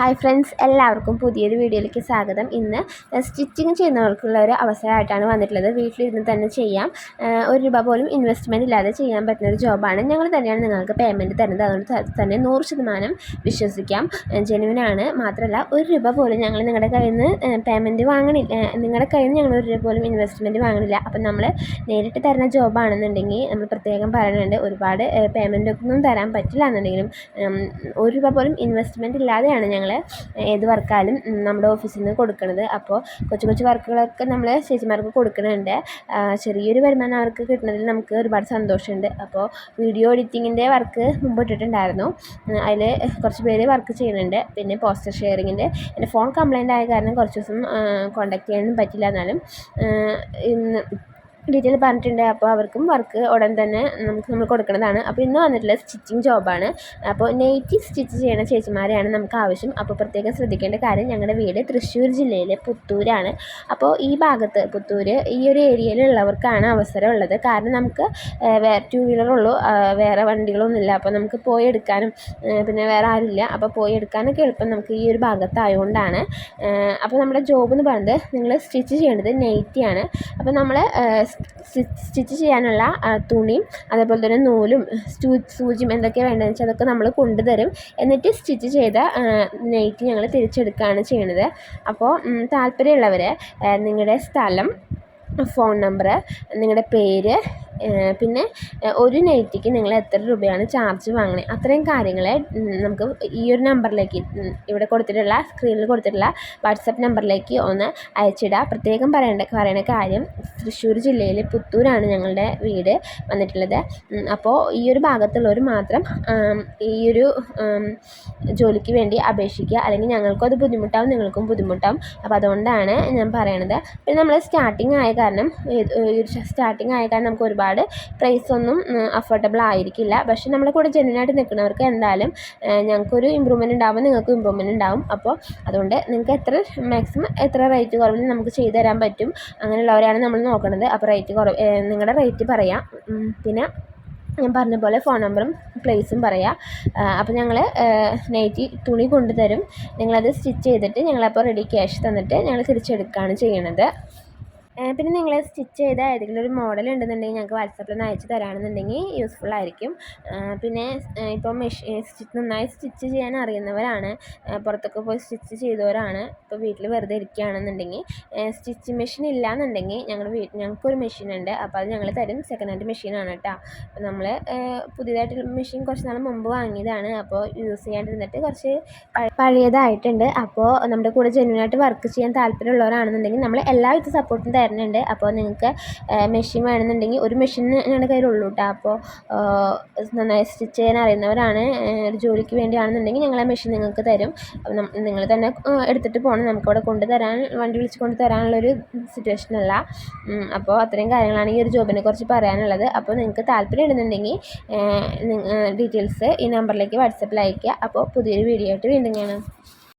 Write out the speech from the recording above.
Hi friends എല്ലാവർക്കും പുതിയൊരു വീഡിയോയിലേക്ക് സ്വാഗതം. ഇന്ന് സ്റ്റിച്ചിങ് ചെയ്യുന്നവർക്കുള്ള ഒരു അവസരമായിട്ടാണ് വന്നിട്ടുള്ളത്. വീട്ടിലിരുന്ന് തന്നെ ചെയ്യാം. ഒരു രൂപ പോലും ഇൻവെസ്റ്റ്മെന്റ് ഇല്ലാതെ ചെയ്യാൻ പറ്റുന്ന ഒരു ജോബാണ് ഞങ്ങൾ തന്നെയാണ് നിങ്ങൾക്ക് പേയ്മെന്റ് തരുന്നത്. അതുകൊണ്ട് തന്നെ നൂറ് ശതമാനം വിശ്വസിക്കാം. ജെനുവിനാണ് മാത്രമല്ല ഒരു രൂപ പോലും ഞങ്ങൾ നിങ്ങളുടെ കയ്യിൽ നിന്ന് പേയ്മെന്റ് വാങ്ങണില്ല നിങ്ങളുടെ കയ്യിൽ നിന്ന് ഞങ്ങൾ ഒരു രൂപ പോലും ഇൻവെസ്റ്റ്മെന്റ് വാങ്ങണില്ല. അപ്പം നമ്മൾ നേരിട്ട് തരുന്ന ജോബാണെന്നുണ്ടെങ്കിൽ നമ്മൾ പ്രത്യേകം പറയുന്നുണ്ട് ഒരുപാട് പേയ്മെന്റൊന്നും തരാൻ പറ്റില്ല എന്നുണ്ടെങ്കിലും ഒരു രൂപ പോലും ഇൻവെസ്റ്റ്മെന്റ് ഇല്ലാതെയാണ് ഞങ്ങൾ ഏത് വർക്കായാലും നമ്മുടെ ഓഫീസിൽ നിന്ന് കൊടുക്കുന്നത് അപ്പോൾ കൊച്ചു കൊച്ചു വർക്കുകളൊക്കെ നമ്മൾ ചേച്ചിമാർക്ക് കൊടുക്കുന്നുണ്ട് ചെറിയൊരു വരുമാനം അവർക്ക് കിട്ടുന്നതിൽ നമുക്ക് ഒരുപാട് സന്തോഷമുണ്ട്. അപ്പോൾ വീഡിയോ എഡിറ്റിങ്ങിന്റെ വർക്ക് മുമ്പ് ഇട്ടിട്ടുണ്ടായിരുന്നു. അതിൽ കുറച്ച് പേര് വർക്ക് ചെയ്യുന്നുണ്ട്. പിന്നെ പോസ്റ്റർ ഷെയറിങ്ങിന്റെ എന്റെ ഫോൺ കംപ്ലൈന്റ് ആയ കാരണം കുറച്ച് ദിവസം കോൺടാക്ട് ചെയ്യാനൊന്നും പറ്റില്ല എന്നാലും ഇന്ന് ഡീറ്റെയിൽ പറഞ്ഞിട്ടുണ്ട്. അപ്പോൾ അവർക്കും വർക്ക് ഉടൻ തന്നെ നമുക്ക് നമ്മൾ കൊടുക്കുന്നതാണ് അപ്പോൾ ഇന്ന് വന്നിട്ടുള്ള സ്റ്റിച്ചിങ് ജോബാണ് അപ്പോൾ നെയ്റ്റി സ്റ്റിച്ച് ചെയ്യുന്ന ചേച്ചിമാരെയാണ് നമുക്ക് ആവശ്യം. അപ്പോൾ പ്രത്യേകം ശ്രദ്ധിക്കേണ്ട കാര്യം ഞങ്ങളുടെ വീട് തൃശ്ശൂർ ജില്ലയിലെ പുത്തൂരാണ്. അപ്പോൾ ഈ ഭാഗത്ത് പുത്തൂർ ഈ ഒരു ഏരിയയിലുള്ളവർക്കാണ് അവസരം ഉള്ളത് കാരണം നമുക്ക് വേറെ ടു വീലറുള്ളൂ വേറെ വണ്ടികളൊന്നുമില്ല. അപ്പോൾ നമുക്ക് പോയി എടുക്കാനും പിന്നെ വേറെ ആരുമില്ല. അപ്പോൾ പോയി എടുക്കാനൊക്കെ എളുപ്പം നമുക്ക് ഈ ഒരു ഭാഗത്തായതുകൊണ്ടാണ് അപ്പോൾ നമ്മുടെ ജോബ് എന്ന് പറയുന്നത് നിങ്ങൾ സ്റ്റിച്ച് ചെയ്യേണ്ടത് നെയ്റ്റിയാണ് അപ്പോൾ നമ്മൾ സ്റ്റിച്ച് ചെയ്യാനുള്ള തുണിയും അതേപോലെ തന്നെ നൂലും സൂചിയും എന്തൊക്കെയാണ് വേണ്ടതെന്ന് വെച്ചാൽ അതൊക്കെ നമ്മൾ കൊണ്ടുതരും. എന്നിട്ട് സ്റ്റിച്ച് ചെയ്ത നെയ്റ്റ് ഞങ്ങൾ തിരിച്ചെടുക്കുകയാണ് ചെയ്യണത്. അപ്പോൾ താല്പര്യമുള്ളവർ നിങ്ങളുടെ സ്ഥലം ഫോൺ നമ്പർ നിങ്ങളുടെ പേര് പിന്നെ ഒരു നൈറ്റിക്ക് നിങ്ങൾ എത്ര രൂപയാണ് ചാർജ് വാങ്ങണത് അത്രയും കാര്യങ്ങൾ നമുക്ക് ഈ ഒരു നമ്പറിലേക്ക് ഇവിടെ കൊടുത്തിട്ടുള്ള സ്ക്രീനിൽ കൊടുത്തിട്ടുള്ള വാട്സപ്പ് നമ്പറിലേക്ക് ഒന്ന് അയച്ചിടുക പ്രത്യേകം പറയേണ്ട പറയുന്ന കാര്യം തൃശ്ശൂർ ജില്ലയിൽ പുത്തൂരാണ് ഞങ്ങളുടെ വീട് വന്നിട്ടുള്ളത്. അപ്പോൾ ഈ ഒരു ഭാഗത്തുള്ളവർ മാത്രം ഈ ഒരു ജോലിക്ക് വേണ്ടി അപേക്ഷിക്കുക. അല്ലെങ്കിൽ ഞങ്ങൾക്കും അത് ബുദ്ധിമുട്ടാവും നിങ്ങൾക്കും ബുദ്ധിമുട്ടാവും. അപ്പോൾ അതുകൊണ്ടാണ് ഞാൻ പറയണത്. പിന്നെ നമ്മൾ സ്റ്റാർട്ടിങ് ആയ കാരണം സ്റ്റാർട്ടിങ് ആയ കാരണം നമുക്ക് ഒരുപാട് ഒരുപാട് പ്രൈസ് ഒന്നും അഫോർഡബിൾ ആയിരിക്കില്ല. പക്ഷെ നമ്മളെ കൂടെ ജെന്യനായിട്ട് നിൽക്കുന്നവർക്ക് എന്തായാലും ഞങ്ങൾക്കൊരു ഇമ്പ്രൂവ്മെന്റ് ഉണ്ടാകുമ്പോൾ നിങ്ങൾക്ക് ഇമ്പ്രൂവ്മെന്റ് ഉണ്ടാവും. അപ്പോൾ അതുകൊണ്ട് നിങ്ങൾക്ക് എത്ര മാക്സിമം എത്ര റേറ്റ് കുറവിൽ നമുക്ക് ചെയ്തു തരാൻ പറ്റും അങ്ങനെയുള്ളവരെയാണ് നമ്മൾ നോക്കുന്നത്. അപ്പോൾ റേറ്റ് കുറവ് നിങ്ങളുടെ റേറ്റ് പറയാം. പിന്നെ ഞാൻ പറഞ്ഞ പോലെ ഫോൺ നമ്പറും പ്ലേസും പറയാം. അപ്പോൾ ഞങ്ങൾ നൈറ്റി തുണി കൊണ്ടുതരും. നിങ്ങളത് സ്റ്റിച്ച് ചെയ്തിട്ട് ഞങ്ങളപ്പോൾ റെഡി ക്യാഷ് തന്നിട്ട് ഞങ്ങൾ തിരിച്ചെടുക്കുകയാണ് ചെയ്യണത്. പിന്നെ നിങ്ങൾ സ്റ്റിച്ച് ചെയ്ത ഏതെങ്കിലും ഒരു മോഡൽ ഉണ്ടെന്നുണ്ടെങ്കിൽ ഞങ്ങൾക്ക് വാട്സാപ്പിൽ ഒന്ന് അയച്ചു തരാണെന്നുണ്ടെങ്കിൽ യൂസ്ഫുൾ ആയിരിക്കും. പിന്നെ ഇപ്പോൾ മെഷീൻ സ്റ്റിച്ച് നന്നായി സ്റ്റിച്ച് ചെയ്യാൻ അറിയുന്നവരാണ്. പുറത്തൊക്കെ പോയി സ്റ്റിച്ച് ചെയ്തവരാണ്. ഇപ്പോൾ വീട്ടിൽ വെറുതെ ഇരിക്കുകയാണെന്നുണ്ടെങ്കിൽ സ്റ്റിച്ച് മെഷീൻ ഇല്ലയെന്നുണ്ടെങ്കിൽ ഞങ്ങൾ ഞങ്ങൾക്കൊരു മെഷീൻ ഉണ്ട്. അപ്പോൾ അത് ഞങ്ങൾ തരും. സെക്കൻഡ് ഹാൻഡ് മെഷീനാണ് കേട്ടോ അപ്പോൾ നമ്മൾ പുതിയതായിട്ട് മെഷീൻ കുറച്ച് നാൾ മുമ്പ് വാങ്ങിയതാണ്. അപ്പോൾ യൂസ് ചെയ്യാണ്ടിരുന്നിട്ട് കുറച്ച് പഴയതായിട്ടുണ്ട്. അപ്പോൾ നമ്മുടെ കൂടെ ജെന്യൂനായിട്ട് വർക്ക് ചെയ്യാൻ താല്പര്യമുള്ളവരാണെന്നുണ്ടെങ്കിൽ നമ്മൾ എല്ലാവിധ സപ്പോർട്ടും തരുന്നുണ്ട്. അപ്പോൾ നിങ്ങൾക്ക് മെഷീൻ വേണമെന്നുണ്ടെങ്കിൽ ഒരു മെഷീൻ ഞങ്ങളുടെ കയ്യിലുള്ളൂ കേട്ടോ അപ്പോൾ നന്നായി സ്റ്റിച്ച് ചെയ്യാൻ അറിയുന്നവരാണ് ഒരു ജോലിക്ക് വേണ്ടിയാണെന്നുണ്ടെങ്കിൽ ഞങ്ങൾ ആ മെഷീൻ നിങ്ങൾക്ക് തരും. നിങ്ങൾ തന്നെ എടുത്തിട്ട് പോകണം. നമുക്കവിടെ കൊണ്ടുതരാൻ വണ്ടി വിളിച്ച് കൊണ്ട് തരാനുള്ളൊരു സിറ്റുവേഷൻ അല്ല. അപ്പോൾ അത്രയും കാര്യങ്ങളാണ് ഈ ഒരു ജോബിനെ കുറിച്ച് പറയാനുള്ളത്. അപ്പോൾ നിങ്ങൾക്ക് താല്പര്യം ഇടുന്നുണ്ടെങ്കിൽ ഡീറ്റെയിൽസ് ഈ നമ്പറിലേക്ക് വാട്സപ്പിൽ അയയ്ക്കുക. അപ്പോൾ പുതിയൊരു വീഡിയോ ആയിട്ട് വീണ്ടും കാണാം.